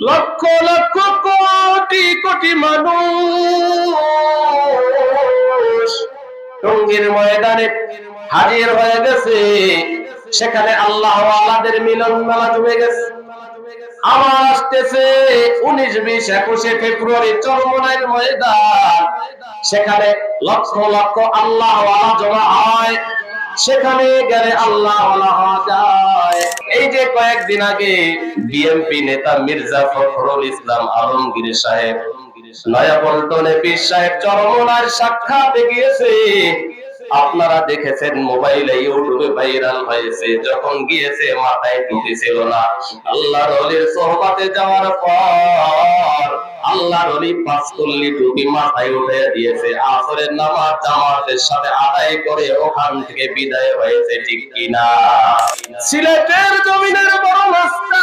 লক্ষ লক্ষ কোটি কোটি মানুষ টঙ্গির ময়দানে হাজির হয়ে গেছে। সেখানে আল্লাহ আলাদের মিলন মেলা জমে গেছে। আবার আসতেছে উনিশ, বিশ, একুশে ফেব্রুয়ারি চরমনাইর ময়দান। সেখানে লক্ষ লক্ষ আল্লাহ জমা হয়। সেখানে গেলে আল্লাহ যায়। এই যে কয়েকদিন আগে বিএনপি নেতা মির্জা ফখরুল ইসলাম আলমগীর সাহেব নয়াপল্টনে পীর সাহেব চরমনার সাক্ষাৎ গিয়েছে আপনারা দেখেছেন মোবাইলে ইউটিউবে ভাইরাল হয়েছে, যখন গিয়েছে মাথায় টুপি ছিল না। আল্লাহর অলির সোহবাতে যাওয়ার পর আল্লাহর অলি পাঁচকল্লি টুপি মাথায় উঠে দিয়েছে। আসরের নামাজ জামাতের সাথে আদায় করে ওখান থেকে বিদায় হয়েছে, ঠিক কিনা? সিলেটের জমিনের বড় মাস্টার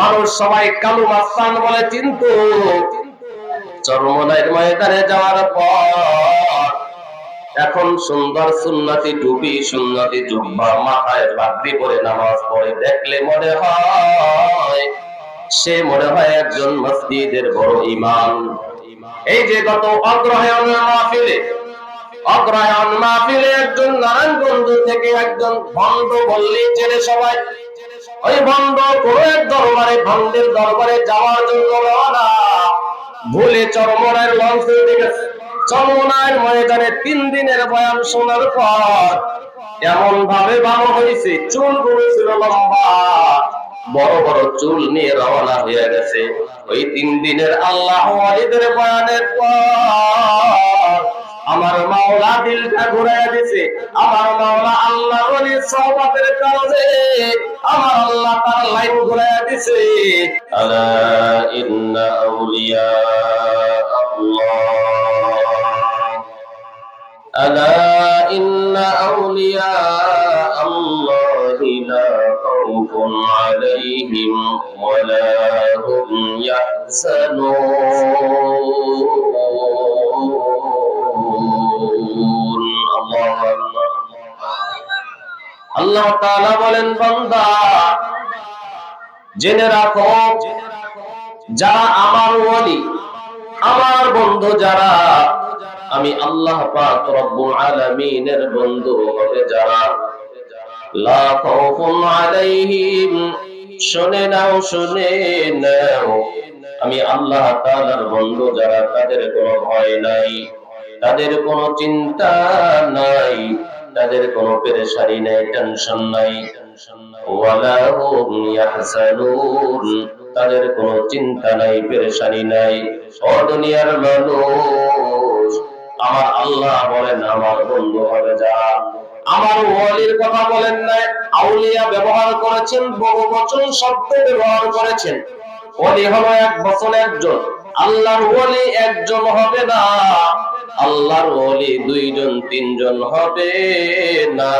মানুষ সবাই কালু মাস্তান বলে কিন্তু চরমনাইয়ের ময়দানে যাওয়ার পর এখন সুন্দর সুন্নতি টুপি, সুন্নতি জুব্বা, মাথায় পাগড়ি পরে নামাজ পড়ে দেখলে মনে হয় সে মনে হয় একজন মসজিদের বড় ইমাম। এই যে গত অগ্রহায়ণ মাহফিলে অগ্রহায়ণ মাহফিলে একজন নারায়ণগঞ্জ থেকে একজন ভণ্ড বললেই চেনে সবাই, ওই ভণ্ড কোন এক দরবারে, ভণ্ডের দরবারে যাওয়ার জন্য রওনা। ভুলে চরমনায়ের লঞ্চ উঠে গেছে। ময়দানে তিন দিনের বয়ান শোনার পর। এমন ভাবে ভালো হয়েছে চুল ছিল লম্বা। বড় বড় চুল নিয়ে রওনা হয়ে গেছে। ওই তিন দিনের আল্লাহ আলীদের বয়ানের পর। আমার মাওলা দিলটা ঘুরাইয়া দিছে। আমার মাওলা আল্লাহ বলি সহবাতের কাজে আমার আল্লাহ তার লাইন ঘুরাইয়া দিছে। আলা ইন্না আউলিয়া আল্লাহ। আলা ইন্না আউলিয়া আল্লাহি লা খাউফুন আলাইহিম আল্লাহ তাআলা বলেন, বান্দা, জেনে রাখো, যারা আমার আমার বন্ধু যারা, আমি আল্লাহ পাক বন্ধু হবে যারা। নাও, শুনে নাও। আমি আল্লাহ বন্ধু যারা, তাদের কোনো ভয় নাই। তাদের কোনো চিন্তা নাই, তাদের কোনো পেরেশানি নাই, টেনশন নাই। ওয়ালা তাদের কোনো চিন্তা নাই, পেরেশানি নাই। দুনিয়ার মানুষ, আমার আল্লাহ বলেন, আমার বন্ধু হবে যারা। আমার ওয়ালির কথা বলেন নাই, আউলিয়া ব্যবহার করেছেন বহু বচন শব্দ ব্যবহার করেছেন। ওলি হলো এক বচন একজন, আল্লাহর ওলি একজন হবে না। আল্লাহর ওলি দুইজন, তিনজন হবে না।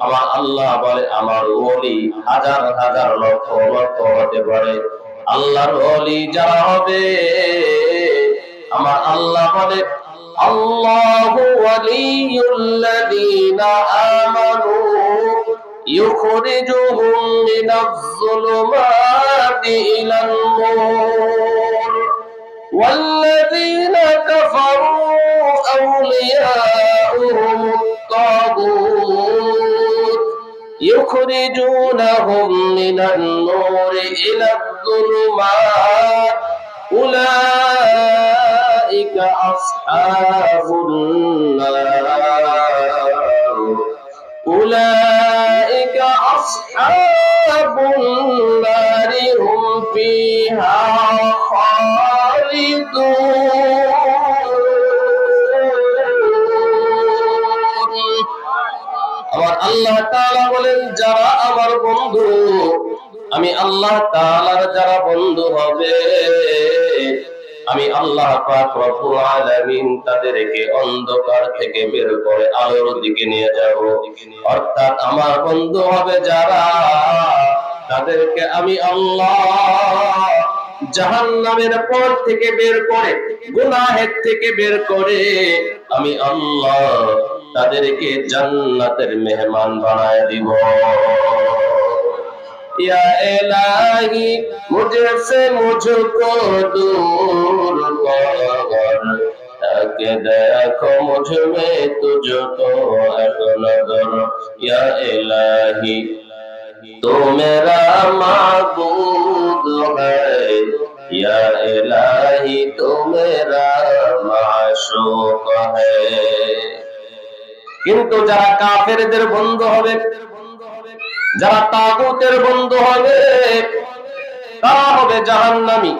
আমার আল্লাহ বলে, আমার ওলি হাজার হাজার লক্ষ লক্ষ হতে পারে। আল্লাহর ওলি যারা হবে, আমার আল্লাহ বলে, আল্লাহ ওয়ালিউল্লাযীনা আমানু ইউখরিজুহুম মিনাজ-জুলুমাতি ইলাল নূর والذين كفروا أولياؤهم الطاغوت يخرجونهم من النور إلى الظلمات. أولئك أصحاب النار. أولئك أصحاب النار هم فيها আমার আল্লাহ তাআলা বলেন, যারা আমার বন্ধু, আমি আল্লাহ তাআলার যারা বন্ধু হবে, আমি আল্লাহ তাদেরকে অন্ধকার থেকে বের করে আলোর দিকে নিয়ে যাব। অর্থাৎ আমার বন্ধু হবে যারা, তাদেরকে আমি আল্লাহ জাহান্নামের পর থেকে বের করে গুনাহের থেকে বের করে আমি আল্লাহ তাদেরকে জান্নাতের মেহমান বানায় দিব या इलाही मुझसे मुझको दूर कर ताकि देखो मुझ में तुझको एक नजर या इलाही تو میرا معبود ہے یا الہی تو میرا معشوق ہے কিন্তু যারা কাফেরদের বন্ধু হবে, যারা তাগুতের বন্ধু হবে, তারা হবে জাহান্নামী।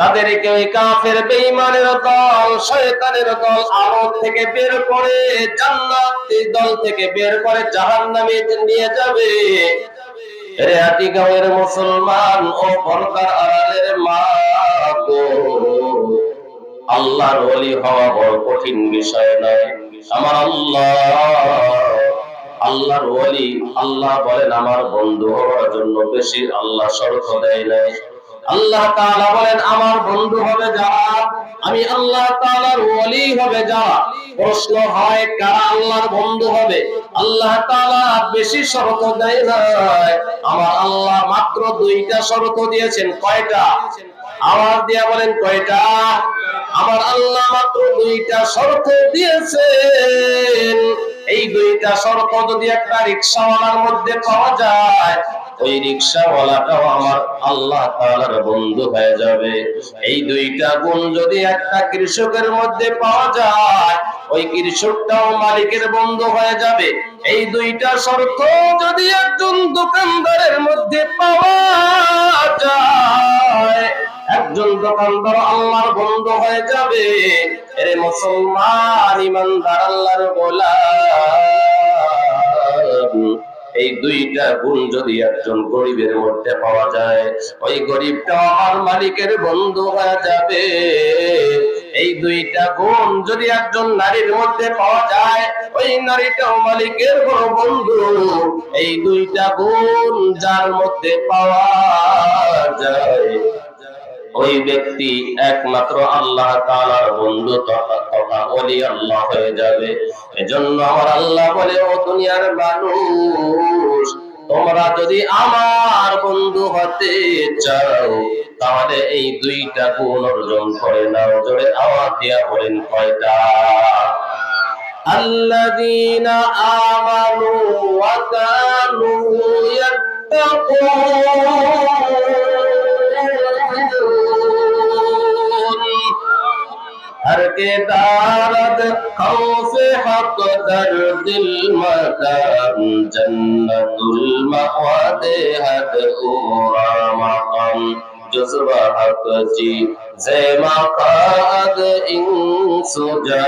তাদেরকে ওই কাফের, বেঈমানের দল, শয়তানের দল আলো থেকে বের করে জান্নাতের দল থেকে বের করে জাহান্নামে নিয়ে যাবে। রে আটিগাঁওয়ের মুসলমান ও পরকার আড়ালের মা গো। আল্লাহর ওলি হওয়া বড় কঠিন বিষয় নয়। আমার আল্লাহ, আল্লাহর ওলি, আল্লাহ বলেন আমার বন্ধু হওয়ার জন্য বেশি আল্লাহ শর্ত দেয় নাই। আল্লাহ তাআলা বলেন, আমার বন্ধু হবে যারা? আমি আল্লাহ তাআলার ওলি হবে যারা? প্রশ্ন হয়, কারা আল্লাহর বন্ধু হবে? আল্লাহ তাআলা বেশি শর্ত দেয় নাই আমার আল্লাহ মাত্র দুইটা শর্ত দিয়েছেন, কয়টা? আওয়াজ দিয়া বলেন, কয়টা? আমার আল্লাহ মাত্র দুইটা শর্ত দিয়েছেন। এই দুইটা শর্ত যদি একটা রিক্সাওয়ালার মধ্যে পাওয়া যায় ওই রিক্সাওয়ালাটাও আমার আল্লাহ তাআলার বন্ধু হয়ে যাবে। এই দুইটা গুণ যদি একটা কৃষকের মধ্যে পাওয়া যায়, ওই কৃষকটাও মালিকের বন্ধু হয়ে যাবে। এই দুইটা শর্ত যদি একজন দোকানদারের মধ্যে পাওয়া যায়, একজন দোকানদার আল্লাহর বন্ধু হয়ে যাবে। এরে মুসলমান, ইমানদার, আল্লাহর গোলাম। এই দুইটা গুণ যদি একজন গরিবের মধ্যে পাওয়া যায়, ওই গরিবটা আমার মালিকের বন্ধু হয়ে যাবে। এই দুইটা গুণ যদি একজন নারীর মধ্যে পাওয়া যায়, ওই নারীটাও মালিকের বড় বন্ধু। এই দুইটা গুণ যার মধ্যে পাওয়া যায় ওই ব্যক্তি একমাত্র আল্লাহ তাআলার বন্ধু তথা তথা ওলি আল্লাহ হয়ে যাবে এজন্য আমার আল্লাহ বলে ও দুনিয়ার মানুষ তোমরা যদি আমার বন্ধু হতে চাও তাহলে এই দুইটা গুণ অর্জন করে নাও জোরে আওয়াজ দিয়া বলেন কয়টা الذين آمنوا وكانوا يتقون ہر کے دارد خوف حق در دل مقام جنت المقواد حد اورا مقام جزوہ حق جی زیما قاد انس جا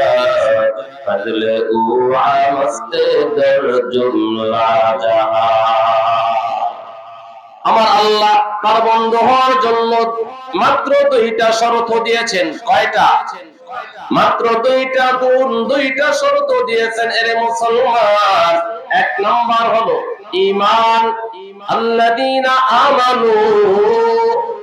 فضل اورا مست در جملہ جہاں আমার আল্লাহ তার বন্ধ হওয়ার জন্য মাত্র দুইটা শর্ত দিয়েছেন কয়টা মাত্র দুইটা গুণ, দুইটা শর্ত দিয়েছেন এরে মুসলমান। এক নাম্বার হলো ঈমান। আল্লাযীনা আমানু।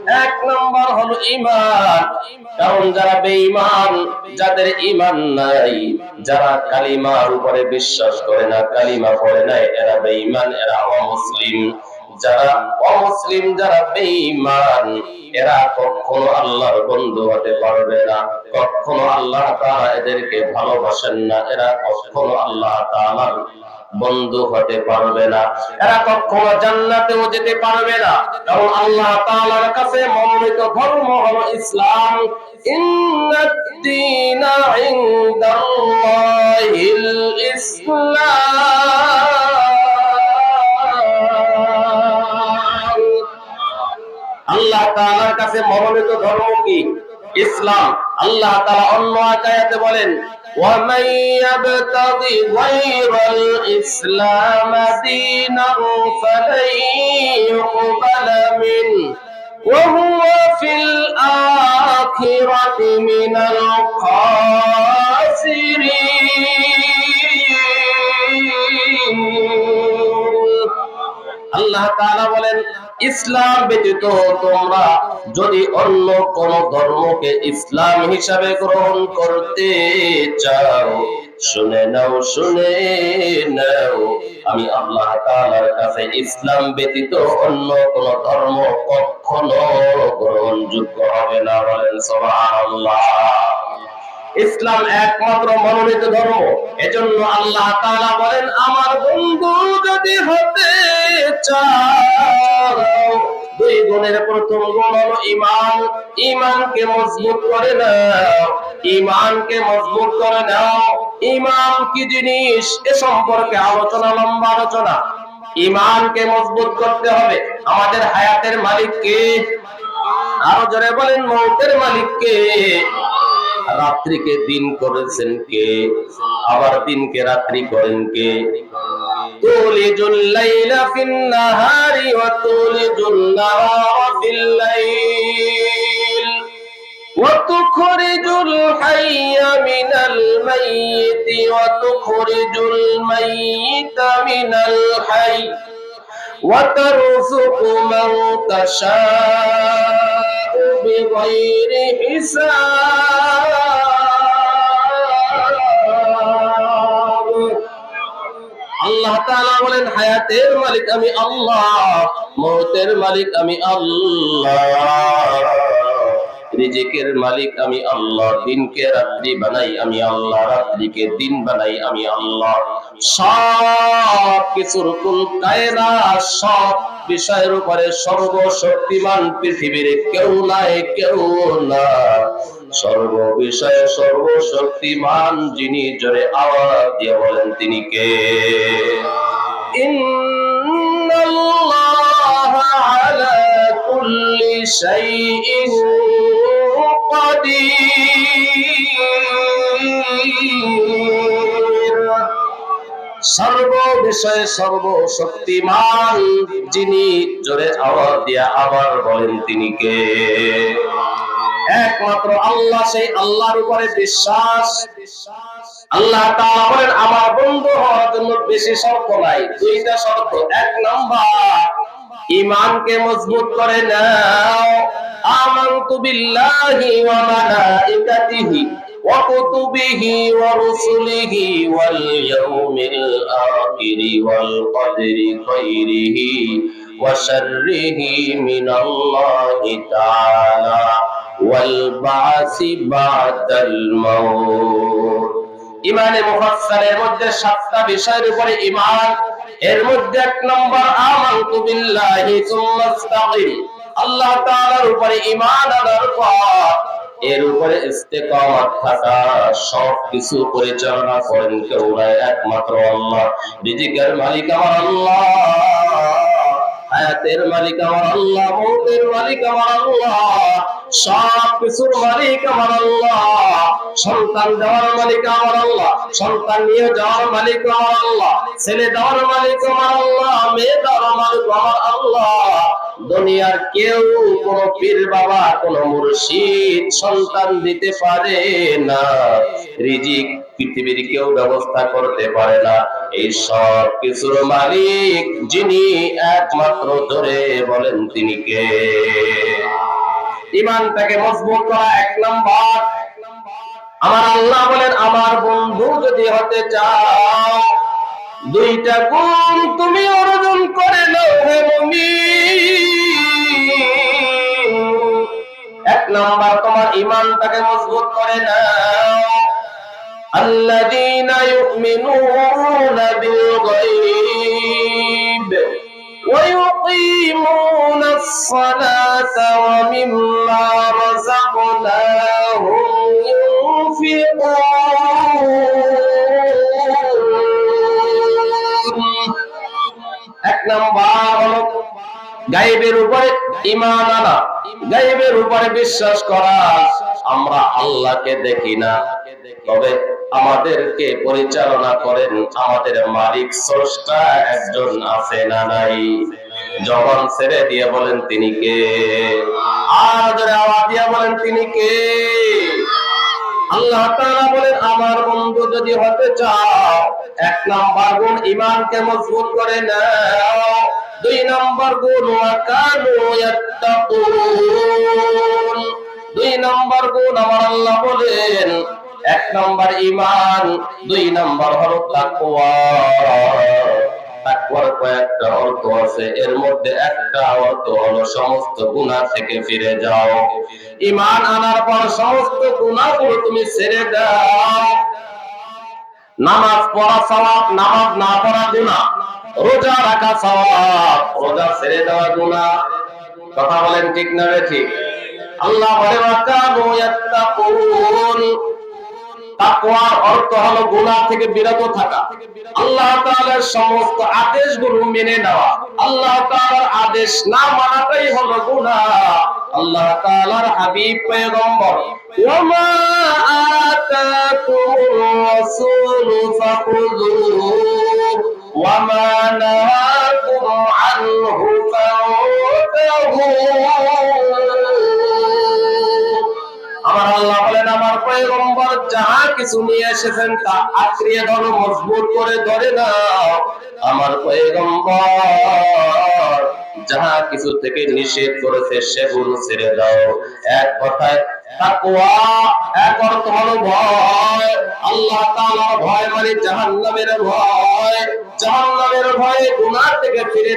এক নাম্বার হলো ঈমান। কারণ যারা বেঈমান, যাদের ঈমান নাই, যারা কালিমার উপরে বিশ্বাস করে না, কালিমা পড়ে নাই, এরা বেঈমান, এরা অমুসলিম। যারা অমুসলিম, যারা বেঈমান, এরা কখনো আল্লাহর বন্ধু হতে পারবে না। কখনো আল্লাহ তাআলা এদেরকে ভালোবাসেন না। এরা কখনো আল্লাহ তাআলার বন্ধু হতে পারবে না। এরা কখনো জান্নাতেও যেতে পারবে না। কারণ আল্লাহ তাআলার কাছে মনোনীত ধর্ম হলো ইসলাম। ইন্নাদ দীনা ইনদাল্লাহিল ইসলাম। আল্লাহ তাআলার কাছে মনোনীত ধর্ম কি ইসলাম। আল্লাহ তাআলা অন্য আয়াতে বলেন ওয়া মান ইয়াবতাগি গায়রাল ইসলাম দীনান ফালাই ইউকবাল মিন, ওয়া হুয়া ফিল আখিরাতি মিনাল খাসিরিন। আল্লাহ তাআলা বলেন ইসলাম ব্যতীত তোমরা যদি অন্য কোন ধর্মকে ইসলাম হিসাবে গ্রহণ করতে চাও, শুনে নাও শুনে নাও। আমি আল্লাহ তাআলার কাছে ইসলাম ব্যতীত অন্য কোন ধর্ম কখনো গ্রহণযোগ্য হবে না বলেন, সুবহানাল্লাহ। ইসলাম একমাত্র মনোনীত ধর্ম। এজন্য আল্লাহ তাআলা বলেন, আমার বন্ধু যদি হতে চাও, দুই গুণের প্রথম গুণ হলো ইমান ইমানকে মজবুত করে নাও ইমানকে মজবুত করে নাও। ইমান কি জিনিস? এ সম্পর্কে আলোচনা, লম্বা আলোচনা। ইমানকে মজবুত করতে হবে। আমাদের হায়াতের মালিক কে আরও জোরে বলেন, মৌতের মালিক কে রাত্রিকে দিন করেছেন কে আবার দিনকে রাত্রি করেন কে তুলিজুল লাইলা ফিন নাহারি ওয়া তুলিজুল নাহারা ফিল লাইল وتخرج الحي من الميت وتخرج الميت من الحي وترزق من تشاء بغير حساب আল্লাহ তাআলা বলেন হায়াতের মালিক আমি আল্লাহ মৌতের মালিক আমি আল্লাহ রিজিকের মালিক আমি আল্লাহ দিনকে রাত্রি বানাই আমি আল্লাহ রাত্রিকে দিন বানাই আমি আল্লাহ সব কিছুর কুল কায়না সব বিষয়ের উপরে সর্বশক্তিমান পৃথিবীর কেউ নাই কেউ না সর্ব বিষয়ে সর্বশক্তিমান যিনি জোরে আওয়াজ দিয়ে বলেন তিনি কে ইন্নাল্লাহ আলা কুল্লি শাইইন قدير সর্ব বিষয়ে যিনি, জোরে আওয়াজ দিয়া আবার বলেন তিনি কে? একমাত্র আল্লাহ, সেই আল্লাহর উপরে বিশ্বাস। আল্লাহ বলেন, আমার বন্ধু হওয়ার জন্য বেশি শর্ত নাই। দুইটা শর্ত। এক নাম্বার ইমানকে মজবুত করে নাও। আমানতু বিল্লাহি ওয়া মালাইকাতিহি। ইয়াউমিল আখিরি ওয়াল কদরি খাইরিহি ওয়া শাররিহি মিনাল্লাহি তাআলা ওয়াল বাসি বাদাল মাউত ইমানে মুফাসসালের মধ্যে সাতটা বিষয়ের উপরে ইমান এর মধ্যে এক নম্বর আমানতু বিল্লাহি সুম্মা আল্লাহ তাআলার উপরে আনার পর এর উপরে ইস্তেকামত থাকা সব কিছু পরিচালনা করেন কেউ নাই একমাত্র আল্লাহ। রিজিকের মালিক আমার আল্লাহ, হায়াতের মালিক আমার আল্লাহ, মৌতের মালিক আমার আল্লাহ সব কিছুর মালিক আমার আল্লাহ, সন্তান দেওয়ার মালিক আমার আল্লাহ, সন্তান নিয়ে যাওয়ার মালিক আমার আল্লাহ, ছেলে দেওয়ার মালিক আমার আল্লাহ, মেয়ে দেওয়ার মালিক আমার আল্লাহ। দুনিয়ার কেউ কোন পীর বাবা, কোন মুর্শিদ সন্তান দিতে পারে না। রিজিক পৃথিবীর কেউ ব্যবস্থা করতে পারে না। এই সব কিছুর মালিক যিনি একমাত্র ধরে বলেন তিনি কে? ইমানটাকে মজবুত করা এক নম্বর। আমার আল্লাহ বলেন, আমার বন্ধু যদি হতে চাও দুইটা গুণ তুমি অর্জন করে এক নাম্বার তোমার ইমানটাকে মজবুত করে না الذين يؤمنون بالغيب ويقيمون الصلاة ومما رزقناهم ينفقون গাইবের উপরে ইমান আনা, গাইবের উপরে বিশ্বাস করা। আমরা আল্লাহকে দেখি না। তবে আমাদেরকে পরিচালনা করেন আমাদের মালিক, স্রষ্টা একজন আছে না নাই? জবান ছেড়ে দিয়ে বলেন তিনি কে? আর দিয়ে বলেন তিনি কে? আল্লাহ বলেন, আমার বন্ধু যদি হতে চাও এক নাম্বার গুণ ইমানকে মজবুত করে নাও। দুই নাম্বার গুণ দুই নাম্বার গুণ আমার আল্লাহ বলেন, এক নম্বর ইমান দুই নম্বর হলো তাকওয়ার কয়েকটা অর্থ আছে, এর মধ্যে একটা অর্থ হলো সমস্ত গুনাহ থেকে ফিরে যাও। ইমান আনার পর সমস্ত গুনাহগুলো তুমি ছেড়ে দাও। নামাজ পড়া সওয়াব, নামাজ না পড়া গুনাহ। রোজা রাখা সওয়াব, রোজা ছেড়ে দেওয়া গুনাহ। কথা বলেন ঠিক না ঠিক? আল্লাহ বলে ইয়াত্তাকুন। তাকওয়ার অর্থ হলো গুনাহ থেকে বিরত থাকা। আল্লাহ তাআলার সমস্ত আদেশগুলো মেনে নেওয়া। আল্লাহ তাআলার আদেশ না মানাটাই হলো গুনাহ। আল্লাহ তাআলার হাবিব পয়গম্বর। ওয়ামা আতাকুমুর রাসূলু ওয়ামা নাহাকুম যাহা কিছু নিয়ে এসেছেন তা আঁকড়িয়ে ধরো মজবুত করে ধরে নাও। আমার পয়গম্বর, যাহা কিছু থেকে নিষেধ করেছে সেগুলো ছেড়ে দাও। এক কথায়, তাকওয়া, এক অর্থ হলো ভয়। আল্লাহ তাআলার ভয় মানে জাহান্নামের ভয়। জাহান্নামের ভয়ে গুনাহ থেকে ফিরে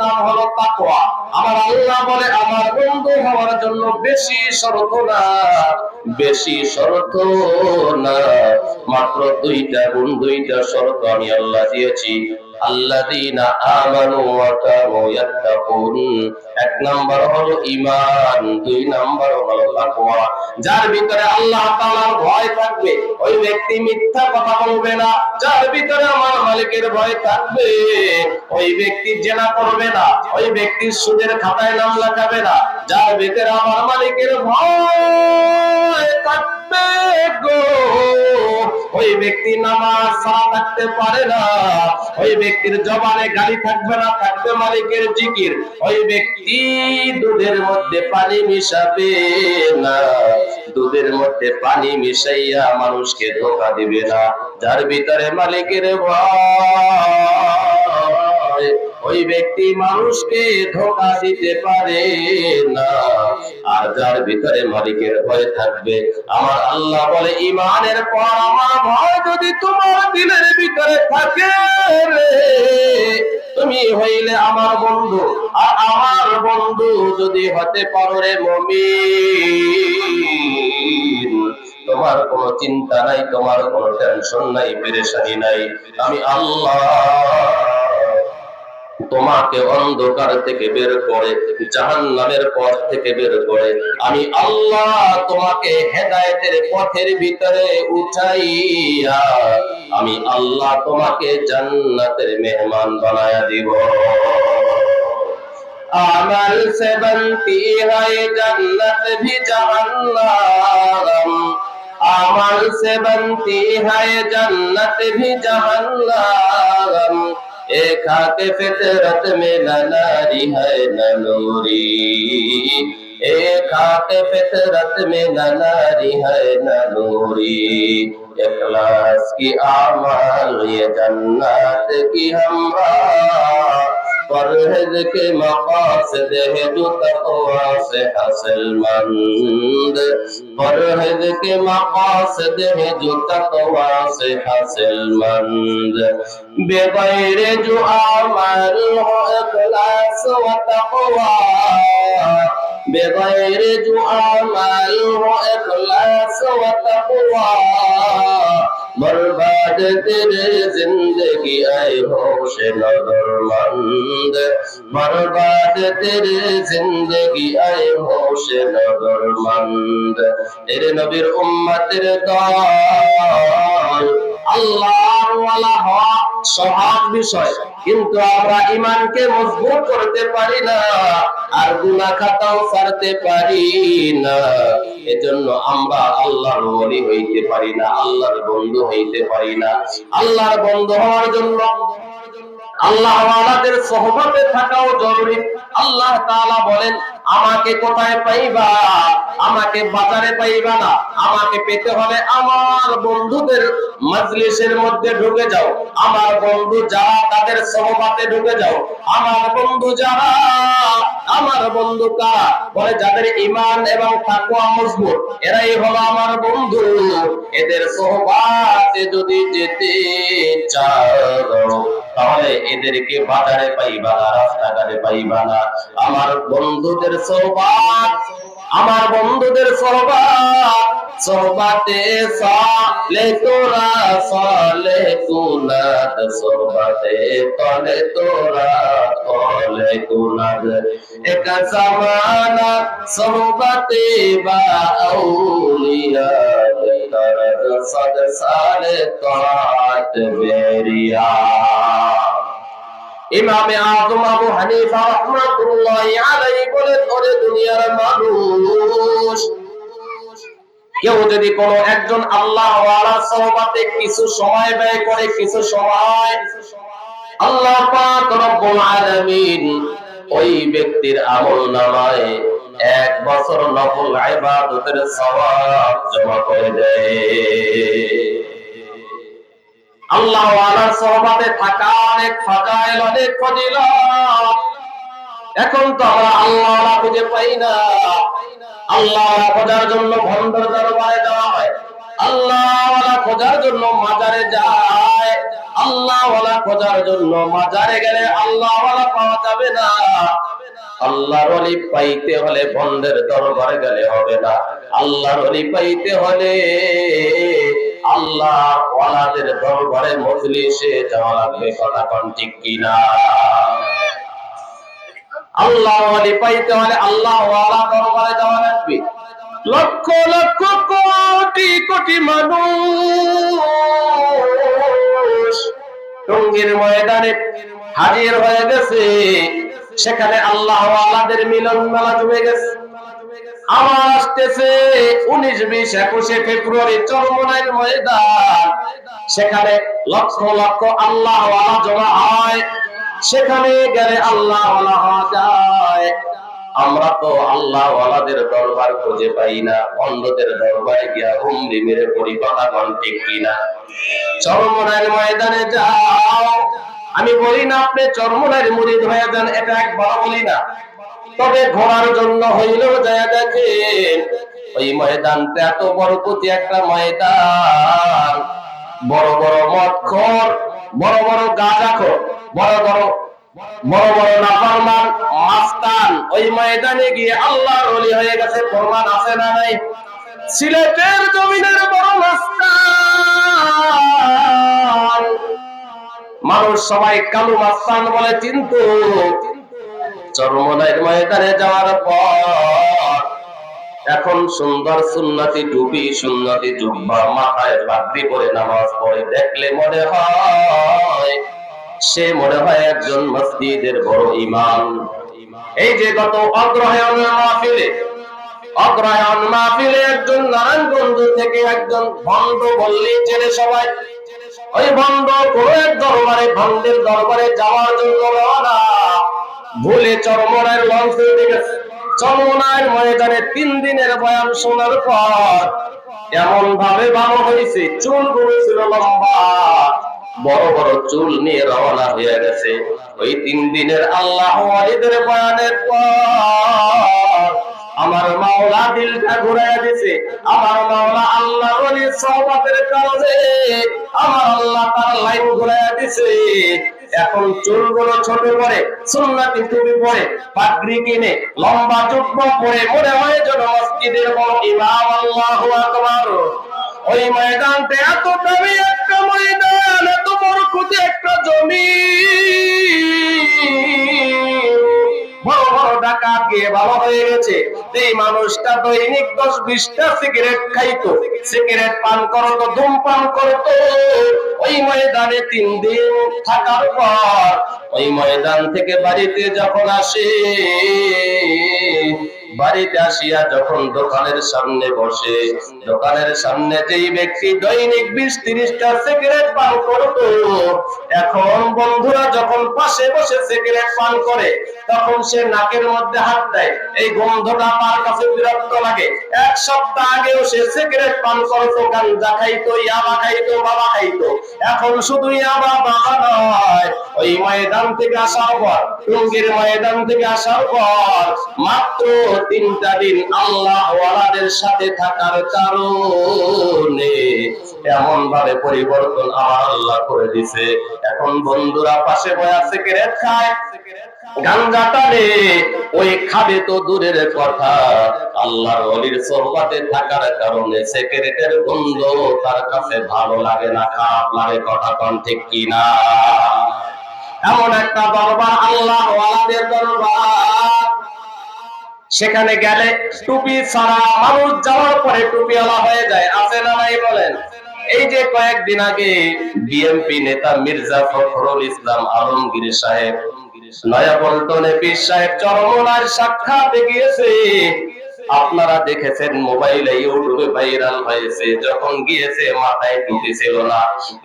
নাম হলো তাকওয়া। আমার আল্লাহ বলে, আমার বন্ধু হওয়ার জন্য বেশি শর্ত না, বেশি শর্ত না। মাত্র দুইটা গুণ, দুইটা শর্ত আমি আল্লাহ দিয়েছি। এক নাম্বার হলো ঈমান, দুই নাম্বার হলো তাকওয়া। যার ভিতরে আল্লাহ তাআলার ভয় থাকবে, ওই ব্যক্তি মিথ্যা কথা বলবে না। যার ভিতরে আমার মালিকের ভয় থাকবে, ওই ব্যক্তি জেনা করবে না। ওই ব্যক্তি সুদের খাতায় নাম লেখাবে না। যার ভিতরে আমার মালিকের ভয় থাকবে ওই ব্যক্তি নামাজ ছাড়া থাকতে পারে না। ওই ব্যক্তির জবানে গালি থাকবে না, থাকবে মালিকের জিকির। ওই ব্যক্তি দুধের মধ্যে পানি মিশাবে না। দুধের মধ্যে পানি মিশাইয়া মানুষকে ধোকা দিবে না। যার ভিতরে মালিকের ভয়, ওই ব্যক্তি মানুষকে ধোকা দিতে পারে না। আর যার ভিতরে মালিকের ভয় থাকবে। আমার আল্লাহ বলে ইমানের পর আমার ভয় যদি তোমার দিলের ভিতরে থাকে তুমি হইলে আমার বন্ধু। আর আমার বন্ধু যদি হতে পারো রে মমিন, তোমার কোনো চিন্তা নাই, তোমার কোনো টেনশন নাই, পেরেশানি নাই। আমি আল্লাহ তোমাকে অন্ধকার থেকে বের করে জাহান নামের পথ থেকে বের করে। আমি আল্লাহ তোমাকে হেদায়তের পথের ভিতরে উঠাইয়া, আমি আল্লাহ তোমাকে জান্নাতের মেহমান বানায়া দিব। আমার সেবন্তি হয় জান্নাত ভি জাহান্নাম? আমার সেবন্তি হয় জান্নাত ভি জাহান্নাম? एक खाके फितरत में न नारी है न नूरी एक हाथ फितरत में न नारी है न नूरी इखलास की आमाल, ये जन्नत की हमरा परहेज के मकासद है जो तकवा से हासिल मंद परहेज के मकासद है जो तकवा से हासिल मंद बेगैर जो अमल हो इखलास व तकवा बेगैर जो अमल हो इखलास व तकवा बर्बाद तेरे जिंदगी आए होश नगरमंद बर्बाद तेरे जिंदगी आए होश नगरमंद तेरे नबीर उम्मत तेरे दौर अल्लाह वाला हवा সহজ বিষয়। কিন্তু আমরা ইমানকে মজবুত করতে পারি না, আর গুনাহ খাতাও ছাড়তে পারি না। এজন্য আমরা আল্লাহর ওলি হইতে পারি না, আল্লাহর বন্ধু হইতে পারি না। আল্লাহর বন্ধু হওয়ার জন্য আল্লাহ ওয়ালাদের সহবতে থাকাও জরুরি। আল্লাহ তাআলা বলেন আমাকে কোথায় পাইবা? আমাকে বাজারে পাইবা না। আমাকে পেতে হলে আমার বন্ধুদের মজলিসের মধ্যে ঢুকে যাও। আমার বন্ধু যারা তাদের সহবাতে ঢুকে যাও। আমার বন্ধু যারা, আমার বন্ধু কারা? বলে যাদের ইমান এবং তাকওয়া মজবুত, এরাই হলো আমার বন্ধু। এদের সোহবাতে যদি যেতে চাও, তাহলে এদেরকে বাজারে পাইবা না, রাস্তাঘাটে পাইবা না। আমার বন্ধুদের সোহবাত আমার বন্ধুদের সোহবাত সালে তোরা, সালে কুনাদ সোহবাতে তলে তোরা, তলে কুনাদ এক বা আউলিয়া সদ সালে তাত বেরিয়া ইমামে আজম আবু হানিফা রহমাতুল্লাহি আলাইহি বলেন ওরে দুনিয়ার মানুষ। কেউ যদি কোন একজন আল্লাহ সহবাতে কিছু সময় ব্যয় করে, কিছু সময় আল্লাহ পাক রব্বুল আলামিন ওই ব্যক্তির আমল নামায় এক বছর নফল ইবাদতের সওয়াব জমা করে দেয়। আল্লাহ ওয়ালার সহবাতে থাকা অনেক ফাজাইল, অনেক ফজিলত। এখন তো আমরা আল্লাহ ওয়ালা খুঁজে পাই না। আল্লাহ ওয়ালা খোঁজার জন্য ভণ্ডর দরবারে যাওয়া হয়। আল্লাহ ওয়ালা খোঁজার জন্য মাজারে যায়। আল্লাহ ওয়ালা খোঁজার জন্য মাজারে গেলে আল্লাহ ওয়ালা পাওয়া যাবে না। আল্লাহর অলি পাইতে হলে ভণ্ডের দরবারে গেলে হবে না। আল্লাহর অলি পাইতে হলে আল্লাহ ওয়ালাদের দরবারে মজলিসে যাওয়া লাগবে, কথা কোন ঠিক কিনা? আল্লাহ ওয়ালি পাইতে হলে আল্লাহ ওয়ালা দরবারে যাওয়া লাগবে। লক্ষ লক্ষ কোটি কোটি মানুষ টঙ্গির ময়দানে হাজির হয়ে গেছে। সেখানে আল্লাহ ওয়ালাদের মিলন মেলা জমে গেছে। আমার আসতেছে উনিশ, বিশ, একুশে ফেব্রুয়ারি চরমনাইয়ের ময়দান। সেখানে লক্ষ লক্ষ আল্লাহ জমা হয়। সেখানে গেলে আল্লাহ হওয়া যায়। আমরা তো আল্লাহ ওয়ালাদের দরবার খুঁজে পাই না অন্ধদের দরবারে গিয়া হুমড়ি মেরে পড়ি কথা কন। চরমনাইয়ের ময়দানে যাও। আমি বলি না আপনি চরমনাইয়ের মুরিদ হয়ে যান, এটা একবার বলি না। তবে ঘোরার জন্য হইলেও যায় দেখেন, ওই ময়দানটা এত বড় প্রতি একটা ময়দান। বড় বড় মৎখর বড় বড় গাঁজাখর, বড় বড় বড় বড় নাফরমান, মাস্তান, ওই ময়দানে গিয়ে আল্লাহর ওলি হয়ে গেছে প্রমাণ আছে না নাই? সিলেটের জমিনের বড় মাস্তান। মানুষ সবাই কালু মাস্তান বলে, কিন্তু চরমনাইয়ের ময়দানে যাওয়ার পর এখন সুন্দর সুন্নতি টুপি, সুন্নতি জুব্বা, মাথায় পাগড়ি পরে নামাজ পড়ে। দেখলে মনে হয় সে মনে হয় একজন মসজিদের বড় ইমাম। এই যে গত অগ্রহায়ণ মাহফিলে অগ্রহায়ণ মাহফিলে একজন নারায়ণগঞ্জ থেকে একজন ভণ্ড বললেই চেনে সবাই ওই কোন এক দরবারে ভণ্ডের দরবারে যাওয়ার জন্য রওনা। ভুলে চরমনায়ের লঞ্চে উঠে গেছে। ময়দানে তিন দিনের বয়ান শোনার পর এমন ভাবে ভালো হয়েছে চুলগুলো লম্বা। বড় বড় চুল নিয়ে রওনা হয়ে গেছে। ওই তিন দিনের আল্লাহ ওয়ালিদের বয়ানের পর আমার মাওলা দিলটা ঘুরাইয়া দিছে। আমার মাওলা আল্লাহ ওলির সহবাতের কারণে আমার আল্লাহ তার লাইন ঘুরাইয়া দিছে। এখন চুলগুলো ছোট করে, সুন্নাতি টুপি পরে, পাগড়ি কিনে, লম্বা চুব্ব পরে, মনে হয় যেন মসজিদের বড় ইমাম আল্লাহু আকবার। ওই ময়দানটা এত দামি মানুষটা দৈনিক সিগারেট খাইতো। সিগারেট পান করতো ধূমপান করতো। ওই ময়দানে তিন দিন থাকার পর, ওই ময়দান থেকে বাড়িতে যখন আসে বাড়িতে আসিয়া যখন দোকানের সামনে বসে, দোকানের সামনে যেই ব্যক্তি দৈনিক বিশ তিরিশটা সিগারেট পান করতো, এখন বন্ধুরা যখন পাশে বসে সিগারেট পান করে, তখন সে নাকের মধ্যে হাত দেয়। এই গন্ধটা তার কাছে বিরক্ত লাগে। এক সপ্তাহ আগেও সে সিগারেট পান করতো গাঞ্জা খাইতো ইয়াবা খাইতো বাবা খাইতো এখন শুধু ইয়াবা, বাবা নয়, ওই ময়দান থেকে আসার পর, টুঙ্গির ময়দান থেকে আসার পর, মাত্র তিনটা দিন আল্লাহ ওয়ালাদের সাথে থাকার কারণে এমন ভাবে পরিবর্তন আমার আল্লাহ করে দিছে। এখন বন্ধুরা পাশে বয়া সিগারেট খায়। গাঞ্জা ওই খাবে তো দূরের কথা। আল্লাহর অলির থাকার কারণে গন্ধ তার কাছে ভালো লাগে না, খারাপ লাগে, কথা কন ঠিক এমন একটা দরবার আল্লাহ ওয়ালাদের দরবার। সেখানে গেলে টুপি ছাড়া মানুষ যাওয়ার পরে টুপিওয়ালা হয়ে যায়। আছে না নাই বলেন? এই যে কয়েকদিন আগে বিএনপি নেতা মির্জা ফখরুল ইসলাম আলমগীর সাহেব নয়াপল্টনে পীর সাহেব চরমনার সাক্ষাতে গিয়েছে আপনারা দেখেছেন মোবাইলে ইউটিউবে ভাইরাল হয়েছে, যখন গিয়েছে মাথায় টুপি ছিল না।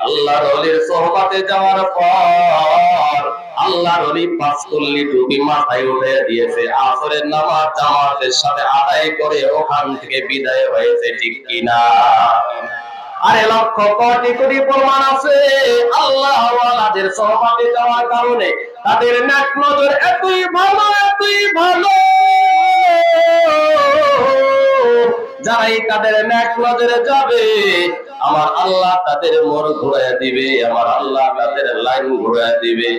আল্লাহর অলির সোহবাতে যাওয়ার পর আল্লাহর অলি পাঁচ কল্লি টুপি মাথায় উঠে দিয়েছে। আসরের নামাজ জামাতের সাথে আদায় করে ওখান থেকে বিদায় হয়েছে, ঠিক কিনা? আরে লক্ষ কোটি কোটি প্রমাণ আছে। আল্লাহ ওয়ালাদের সহপাতে যাওয়ার কারণে তাদের নাক নজর এতই ভালো এতই ভালো। যারাই তাদের ন্যাক নজরে যাবে, আমার আল্লাহ তাদের মর ঘুরাইয়া দিবে, আমার আল্লাহ তাদের লাইন ঘুরাইয়া দিবে।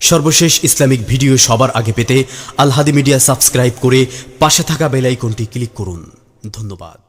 সর্বশেষ ইসলামিক ভিডিও সবার আগে পেতে আলহাদি মিডিয়া সাবস্ক্রাইব করে পাশে থাকা বেলাইকনটি ক্লিক করুন। ধন্যবাদ।